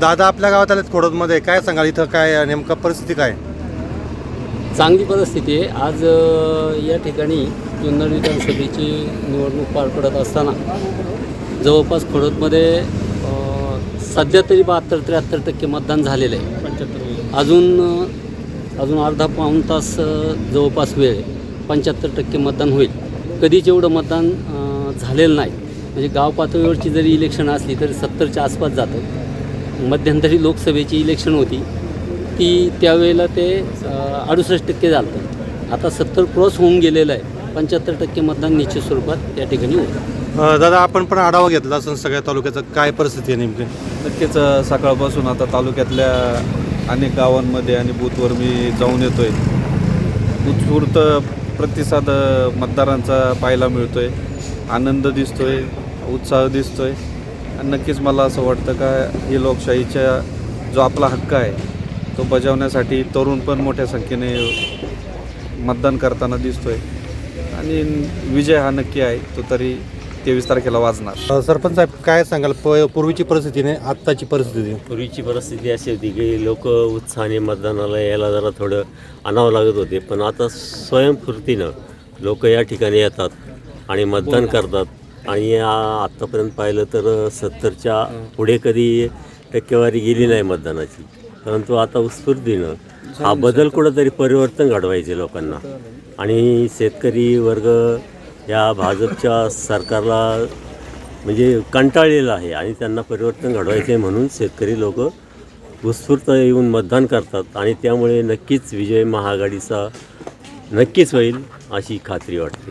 दादा आपल्या गावात आलेत खोडदमध्ये. काय सांगाल? इथं काय नेमका परिस्थिती काय? चांगली परिस्थिती आहे. आज या ठिकाणी जुन्नर विधानसभेची निवडणूक पार पडत असताना जवळपास खोडदमध्ये सध्या तरी बहात्तर त्र्याहत्तर टक्के मतदान झालेलं आहे. अजून अजून अर्धा पाऊण तास जवळपास वेळ आहे. पंच्याहत्तर टक्के मतदान होईल. कधीच एवढं मतदान झालेलं नाही. म्हणजे गाव पातळीवरची जरी इलेक्शन असली तरी सत्तरच्या आसपास जातं. मध्यंतरी लोकसभेची इलेक्शन होती ती त्यावेळेला ते अडुसष्ट टक्के झालं आता सत्तर क्रॉस होऊन गेलेलं आहे. पंच्याहत्तर टक्के मतदान निश्चित स्वरूपात या ठिकाणी होतं. दादा आपण पण आढावा घेतला असून सगळ्या तालुक्याचा. काय परिस्थिती आहे नेमकी? नक्कीच सकाळपासून आता तालुक्यातल्या अनेक गावांमध्ये आणि बूथवर मी जाऊन येतोय. उत्स्फूर्त प्रतिसाद मतदारांचा पाहायला मिळतोय. आनंद दिसतोय उत्साह दिसतोय. आणि नक्कीच मला असं वाटतं का ही लोकशाहीच्या जो आपला हक्क आहे तो बजावण्यासाठी तरुण पण मोठ्या संख्येने मतदान करताना दिसतोय. आणि विजय हा नक्की आहे तो तरी तेवीस तारखेला वाजणार. सरपंच साहेब काय सांगाल? प पूर्वीची परिस्थिती नाही आत्ताची परिस्थिती? पूर्वीची परिस्थिती अशी होती की लोक उत्साहाने मतदानाला यायला जरा थोडं आणावं लागत होते. पण आता स्वयंस्फूर्तीनं लोक या ठिकाणी येतात आणि मतदान करतात. आणि आत्तापर्यंत पाहिलं तर सत्तरच्या पुढे कधी टक्केवारी गेली नाही मतदानाची. परंतु आता उत्स्फूर्तीनं हा बदल कुठंतरी परिवर्तन घडवायचे लोकांना. आणि शेतकरी वर्ग या भाजपच्या सरकारला म्हणजे कंटाळलेलं आहे आणि त्यांना परिवर्तन घडवायचे आहे म्हणून शेतकरी लोक उत्स्फूर्त येऊन मतदान करतात आणि त्यामुळे नक्कीच विजय महाआघाडीचा नक्कीच होईल अशी खात्री वाटते.